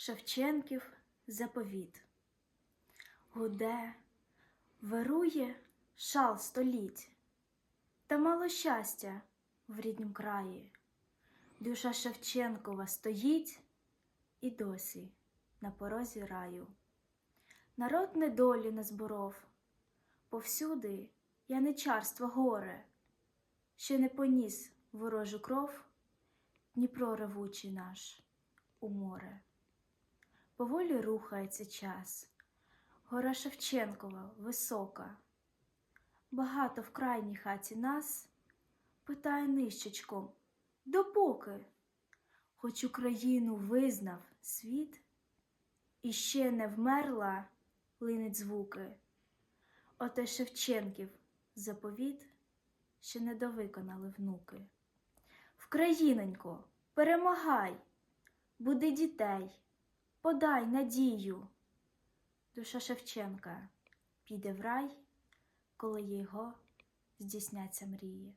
Шевченків заповіт. Гуде, вирує шал століть, та мало щастя в ріднім краї. Душа Шевченкова стоїть і досі на порозі раю. Народ недолі не зборов, повсюди яничарство горе, ще не поніс ворожу кров, Дніпро ревучий наш у море. Поволі рухається час, гора Шевченкова висока. Багато в крайній хаті нас питає нищечком, допоки, хоч Україну визнав світ, і ще не вмерла линить звуки. Оте Шевченків заповіт ще не довиконали внуки. Вкраїненько, перемагай, буди дітей, подай надію. Душа Шевченка піде в рай, коли його здійсняться мрії.